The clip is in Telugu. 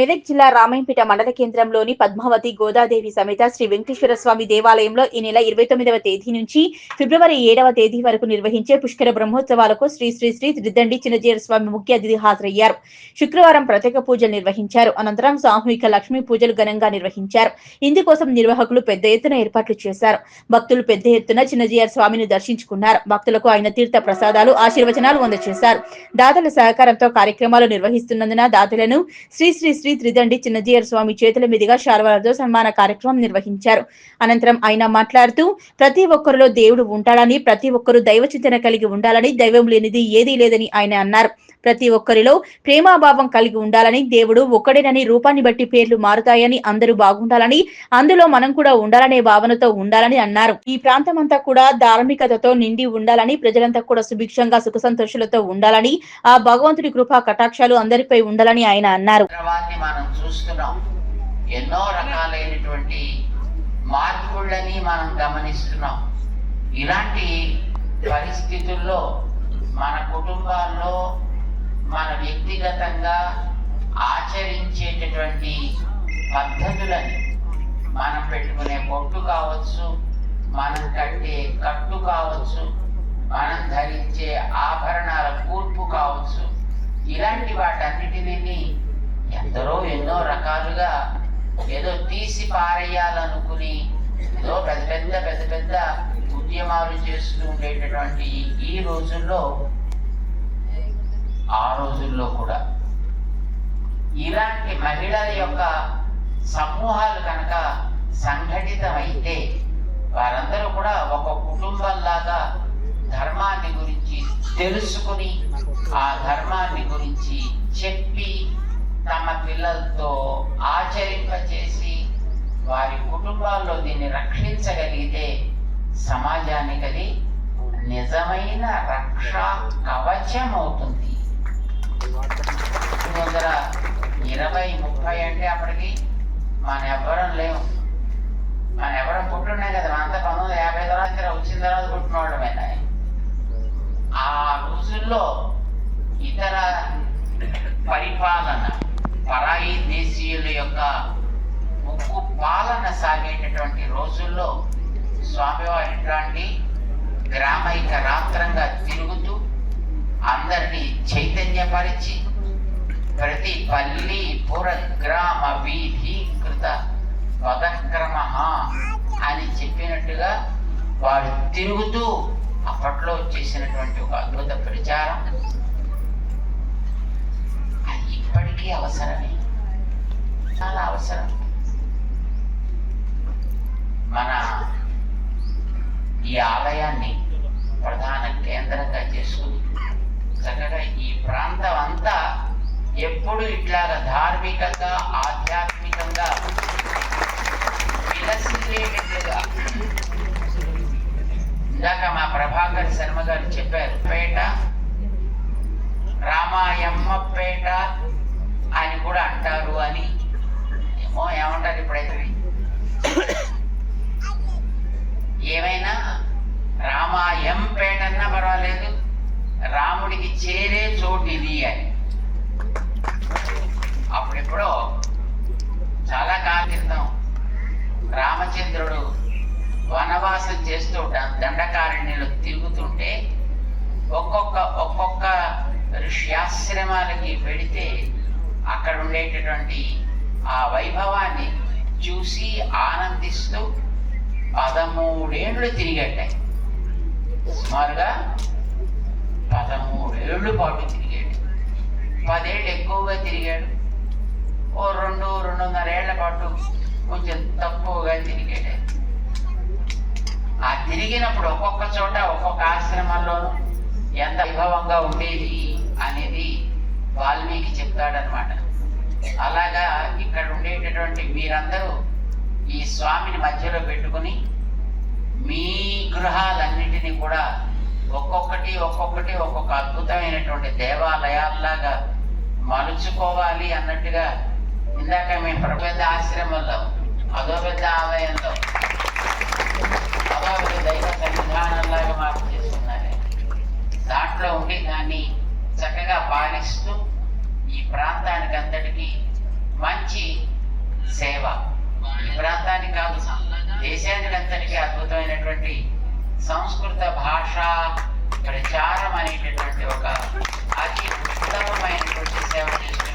మెదక్ జిల్లా రామాయంపేట మండల కేంద్రంలోని పద్మావతి గోదాదేవి సమేత శ్రీ వెంకటేశ్వర స్వామి దేవాలయంలో ఈ నెల ఇరవై తొమ్మిదవ తేదీ నుంచి ఫిబ్రవరి ఏడవ తేదీ వరకు నిర్వహించే పుష్కర బ్రహ్మోత్సవాలకు శ్రీ శ్రీ శ్రీ త్రిదండి చిన్నజీర స్వామి ముఖ్య అతిథి హాజరయ్యారు. శుక్రవారం ప్రత్యేక పూజలు నిర్వహించారు. అనంతరం సామూహిక లక్ష్మీ పూజలు ఘనంగా నిర్వహించారు. ఇందుకోసం నిర్వాహకులు పెద్ద ఎత్తున ఏర్పాట్లు చేశారు. భక్తులు పెద్ద ఎత్తున చిన్నజీఆర్ స్వామిని దర్శించుకున్నారు. భక్తులకు ఆయన తీర్థ ప్రసాదాలు ఆశీర్వచనాలు అందజేశారు. దాతల సహకారంతో కార్యక్రమాలు నిర్వహిస్తున్నందున దాతలను శ్రీ శ్రీ శ్రీ త్రిదండి చిన్నజీయర్ స్వామి చేతుల మీదుగా శాల్వాలతో సన్మాన కార్యక్రమం నిర్వహించారు. అనంతరం ఆయన మాట్లాడుతూ ప్రతి ఒక్కరిలో దేవుడు ఉంటాడని ప్రతి ఒక్కరూ దైవ చింతన కలిగి ఉండాలని దైవం లేనిది ఏదీ లేదని ఆయన అన్నారు. ప్రతి ఒక్కరిలో ప్రేమాభావం కలిగి ఉండాలని దేవుడు ఒక్కడేనని రూపాన్ని బట్టి పేర్లు మారుతాయని అందరూ బాగుండాలని అందులో మనం కూడా ఉండాలనే భావనతో ఉండాలని అన్నారు. ఈ ప్రాంతం అంతా కూడా ధార్మికతతో నిండి ఉండాలని ప్రజలంతా కూడా సుభిక్షంగా సుఖ సంతోషాలతో ఉండాలని ఆ భగవంతుడి కృపా కటాక్షాలు అందరిపై ఉండాలని ఆయన అన్నారు. తర్వాన్ని మనం చూస్తున్నాం. ఎన్నో రకాలైనటువంటి మార్పులని మనం గమనిస్తున్నాం. ఇలాంటి పరిస్థితుల్లో మన కుటుంబాల్లో మన వ్యక్తిగతంగా ఆచరించేటటువంటి పద్ధతులని మనం పెట్టుకునే బొట్టు కావచ్చు మనం కట్టే కట్టు కావచ్చు మనం ధరించే ఆభరణాల కూర్పు కావచ్చు ఇలాంటి వాటన్నిటినీ ఎందరో ఎన్నో రకాలుగా ఏదో తీసి పారేయాలనుకుని ఏదో పెద్ద పెద్ద పెద్ద పెద్ద ఉద్యమాలు చేస్తూ ఉండేటటువంటి ఈ- రోజుల్లో ఆ రోజుల్లో కూడా ఇలాంటి మహిళల యొక్క సమూహాలు కనుక సంఘటితమైతే వారందరూ కూడా ఒక కుటుంబంలాగా ధర్మాన్ని గురించి తెలుసుకుని ఆ ధర్మాన్ని గురించి చెప్పి తమ పిల్లలతో ఆచరింపచేసి వారి కుటుంబాల్లో దీన్ని రక్షించగలిగితే సమాజానికి అది నిజమైన రక్షా కవచం అవుతుంది వందల ఇరవై ముప్పై అంటే అప్పటికి మన ఎవ్వరం లేవు మన ఎవరం పుట్టున్నాయి కదా అంత పంతొమ్మిది యాభై తర్వాత వచ్చిన తర్వాత పుట్టినవాళ్ళమేనా ఆ రోజుల్లో పాలన సాగేటటువంటి రోజుల్లో స్వామివారి ఇట్లాంటి గ్రామైక రాత్రంగా తిరుగుతూ అందరినీ చైతన్యపరిచి ప్రతి పల్లి పుర గ్రామ వీధీకృత పదక్రమ అని చెప్పినట్టుగా వారు తిరుగుతూ అప్పట్లో చేసినటువంటి ఒక అద్భుత ప్రచారం. అది ఇప్పటికీ అవసరమే. చాలా అవసరం మన ఈ ఆలయాన్ని ప్రధాన కేంద్రంగా చేసుకుని చక్కగా ఈ ప్రాంతం అంతా ఎప్పుడు ఇట్లాగ ధార్మికంగా ఆధ్యాత్మికంగా విలసిల్లేటట్లుగా అని అప్పుడెప్పుడో చాలా కాలం క్రితం రామచంద్రుడు వనవాసం చేస్తూ దండకారణ్యంలో తిరుగుతుంటే ఒక్కొక్క ఒక్కొక్క ఋష్యాశ్రమాలకి వెళితే అక్కడ ఉండేటటువంటి ఆ వైభవాన్ని చూసి ఆనందిస్తూ పదమూడేళ్ళు తిరిగట్టాయి. సుమారుగా పదమూడేళ్ళు పాటు తిరిగి పదేళ్ళు ఎక్కువగా తిరిగాడు. ఓ రెండు రెండున్నర ఏళ్ళ పాటు కొంచెం తక్కువగా తిరిగాడు. ఆ తిరిగినప్పుడు ఒక్కొక్క చోట ఒక్కొక్క ఆశ్రమంలోనూ ఎంత వైభవంగా ఉండేది అనేది వాల్మీకి చెప్తాడనమాట అలాగా ఇక్కడ ఉండేటటువంటి మీరందరూ ఈ స్వామిని మధ్యలో పెట్టుకుని మీ గృహాలన్నిటినీ కూడా ఒక్కొక్కటి ఒక్కొక్కటి ఒక్కొక్క అద్భుతమైనటువంటి దేవాలయాల్లాగా మలుచుకోవాలి అన్నట్టుగా ఇందాక మేము ప్ర- పెద్ద ఆశ్రమంలో అదో పెద్ద ఆలయంలో అదో పెద్ద దైవ సన్నిధానంలాగా మార్పు చేస్తున్నారు దాంట్లో ఉండి దాన్ని చక్కగా పాలిస్తూ ఈ ప్రాంతానికి అంతటికి మంచి సేవ. ఈ ప్రాంతానికి కాదు దేశానికి అంతటికీ అద్భుతమైనటువంటి సంస్కృత భాష ప్రచారం అనేటటువంటి ఒక అతి ఉత్తమమైనటువంటి సేవ చేస్తున్నటువంటి